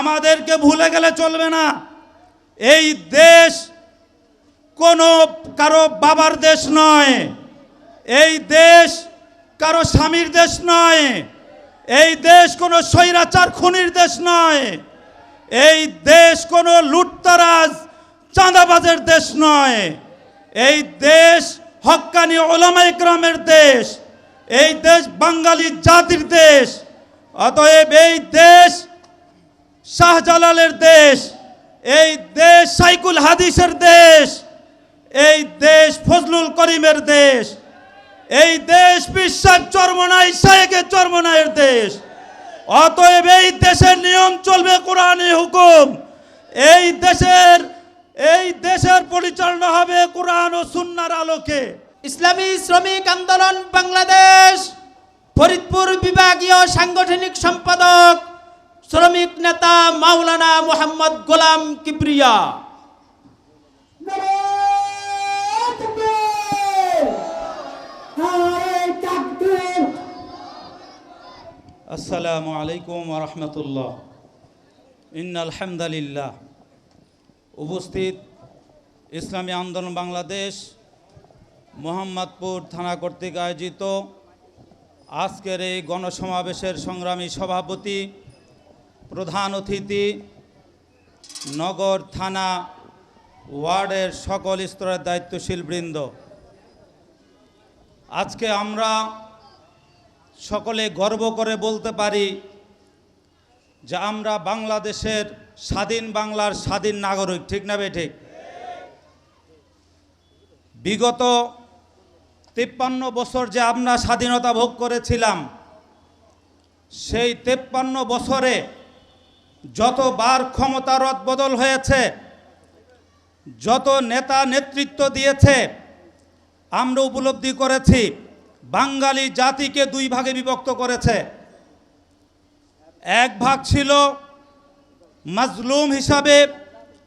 আমাদেরকে ভুলে গেলে চলবে না। এই দেশ কোনো কারও বাবার দেশ নয়। এই দেশ কারও স্বামীর দেশ নয়। এই দেশ কোনো স্বৈরাচার খুনির দেশ নয়। এই দেশ কোনো লুটতারাজ, চাঁদাবাজের দেশ নয়। এই দেশ হক্কানি ওলামা ইকরামের দেশ। এই দেশ বাঙালি জাতির দেশ। অতএব এই দেশ শাহজালালের দেশ, এই দেশ সাইকুল হাদিসের দেশ, এই দেশ ফজলুল করিমের দেশ, এই দেশ বিশ্বাস চর্মনাই শাহেকের চর্মনায়ের দেশ। অতএব এই দেশের নিয়ম চলবে কোরআনে হুকুম। এই দেশের এই দেশের পরিচালনা হবে কোরআন ও সুন্নার আলোকে। ইসলামী শ্রমিক আন্দোলন বাংলাদেশ, ফরিদপুর বিভাগীয় সাংগঠনিক সম্পাদক শ্রমিক নেতা মাওলানা মোহাম্মদ গোলাম কিপ্রিয়া আসসালামু আলাইকুম রহমতুল্লাহ। ইন আলহামদুলিল্লাহ উপস্থিত ইসলামী আন্দোলন বাংলাদেশ, মোহাম্মদপুর থানা কর্তৃক আয়োজিত আজকের এই গণসমাবেশের সংগ্রামী সভাপতি প্রধান অতিথি, নগর, থানা, ওয়ার্ডের সকল স্তরের দায়িত্বশীল বৃন্দ। আজকে আমরা সকলে গর্ব করে বলতে পারি যে আমরা বাংলাদেশের স্বাধীন বাংলার স্বাধীন নাগরিক, ঠিক না বে ঠিক বিগত তিপ্পান্ন বছর যে আমরা স্বাধীনতা ভোগ করেছিলাম, সেই তেপ্পান্ন বছরে যতবার ক্ষমতার বদল হয়েছে, যত নেতা নেতৃত্ব দিয়েছে, আমরা উপলব্ধি করেছি, বাঙালি জাতিকে দুই ভাগে বিভক্ত করেছে। এক ভাগ ছিল মাজলুম হিসাবে,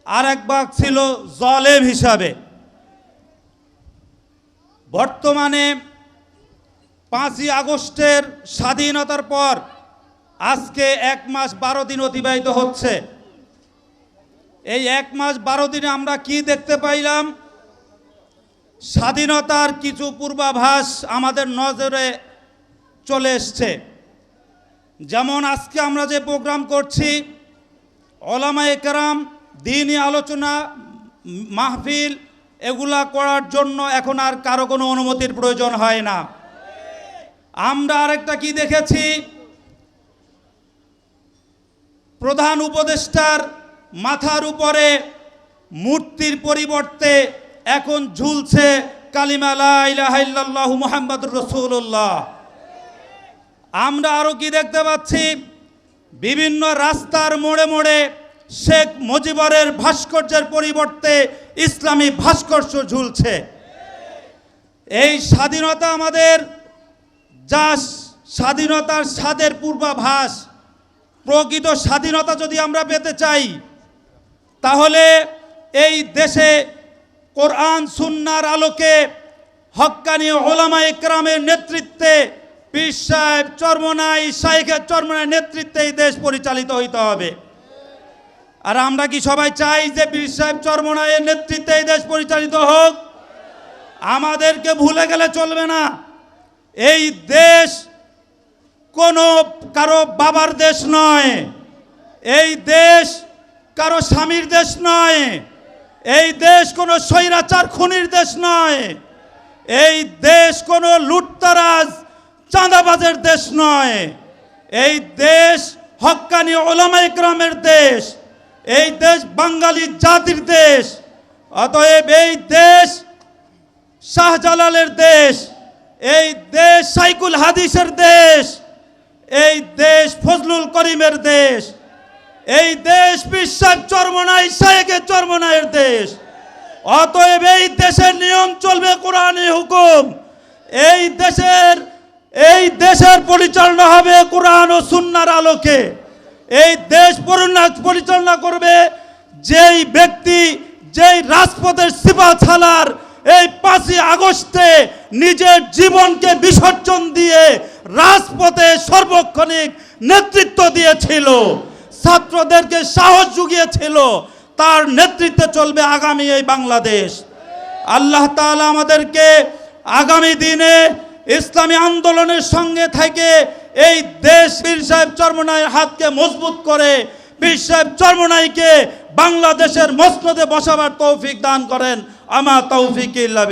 আর এক ভাগ ছিল জলেম হিসাবে। বর্তমানে পাঁচই আগস্টের স্বাধীনতার পর আজকে এক মাস বারো দিন অতিবাহিত হচ্ছে। এই এক মাস বারো দিনে আমরা কি দেখতে পাইলাম? স্বাধীনতার কিছু পূর্বাভাস আমাদের নজরে চলে এসছে। যেমন আজকে আমরা যে প্রোগ্রাম করছি, ওলামা একরাম দিনই আলোচনা, মাহফিল, এগুলা করার জন্য এখন আর কারও কোনো অনুমতির প্রয়োজন হয় না। আমরা আরেকটা কি দেখেছি? প্রধান উপদেষ্টার মাথার উপরে মূর্তির পরিবর্তে এখন ঝুলছে কালিমা লাহ মুহাম্মদুর রসুল্লাহ আমরা আরও কি দেখতে পাচ্ছি? বিভিন্ন রাস্তার মোড়ে মোড়ে শেখ মুজিবরের ভাস্কর্যের পরিবর্তে ইসলামী ভাস্কর্য ঝুলছে। এই স্বাধীনতা আমাদের, যা স্বাধীনতার স্বাদের পূর্বাভাস প্রকৃত স্বাধীনতা যদি আমরা পেতে চাই, তাহলে এই দেশে কোরআন, সুন্নার আলোকে হক্কানি ওলামা ইকরামের নেতৃত্বে পীর সাহেব চর্মনাই শাইখের চর্মনাই নেতৃত্বে এই দেশ পরিচালিত হইতে হবে। আর আমরা কি সবাই চাই যে পীর সাহেব চর্মনাইয়ের নেতৃত্বে এই দেশ পরিচালিত হোক? আমাদেরকে ভুলে গেলে চলবে না। এই দেশ কোনো কারও বাবার দেশ নয়। এই দেশ কারও স্বামীর দেশ নয়। এই দেশ কোনো স্বৈরাচার খুনির দেশ নয়। এই দেশ কোনো লুটতারাজ, চাঁদাবাজের দেশ নয়। এই দেশ হক্কানি ওলামা ইকরামের দেশ। এই দেশ বাঙালি জাতির দেশ। অতএব এই দেশ শাহজালালের দেশ। এই দেশ সাইকুল হাদিসের দেশ। এই দেশ ফজলুল করিমের দেশ। এই দেশ বিশ্বাস চর্মনাই শাহেকের চর্মনায়ের দেশ। অতএব এই দেশের নিয়ম চলবে কোরআনে হুকুম। এই দেশের এই দেশের পরিচালনা হবে কোরআন ও সুন্নার আলোকে। এই দেশ পরিচালনা করবে যেই ব্যক্তি, যেই রাজপথের সিপা ছালার এই পাঁচই আগস্টে নিজের জীবনকে বিসর্জন দিয়ে রাজপথে সর্বক্ষণিক নেতৃত্ব দিয়েছিল। ছাত্রদেরকে সাহস জুগিয়েছিল। তার নেতৃত্বে চলবে আগামী এই বাংলাদেশ। আল্লাহ তাআলা আমাদেরকে আগামী দিনে ইসলামী আন্দোলনের সঙ্গে থেকে এই দেশ পীর সাহেব চরমনাইয়ের হাতকে মজবুত করে পীর সাহেব চরমনাইকে বাংলাদেশের মসনদে বসাবার তৌফিক দান করেন। আমা তৌফিক ইল্লা